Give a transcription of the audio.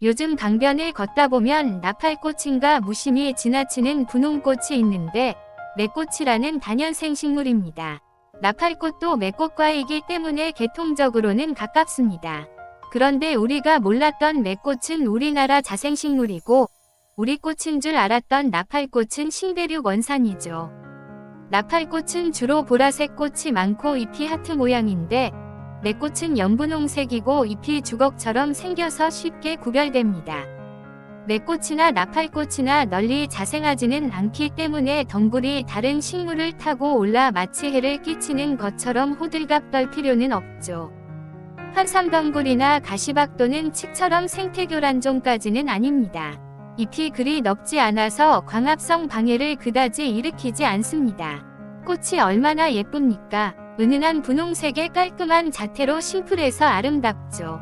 요즘 강변을 걷다 보면 나팔꽃인가 무심히 지나치는 분홍꽃이 있는데 매꽃이라는 단연생 식물입니다. 나팔꽃도 매꽃과이기 때문에 계통적으로는 가깝습니다. 그런데 우리가 몰랐던 매꽃은 우리나라 자생식물이고 우리 꽃인 줄 알았던 나팔꽃은 신대륙 원산이죠. 나팔꽃은 주로 보라색 꽃이 많고 잎이 하트 모양인데 매꽃은 연분홍색이고 잎이 주걱처럼 생겨서 쉽게 구별됩니다. 매꽃이나 나팔꽃이나 널리 자생하지는 않기 때문에 덩굴이 다른 식물을 타고 올라 마치 해를 끼치는 것처럼 호들갑 떨 필요는 없죠. 환삼덩굴이나 가시박도는 칡처럼 생태교란종까지는 아닙니다. 잎이 그리 넓지 않아서 광합성 방해를 그다지 일으키지 않습니다. 꽃이 얼마나 예쁩니까? 은은한 분홍색의 깔끔한 자태로 심플해서 아름답죠.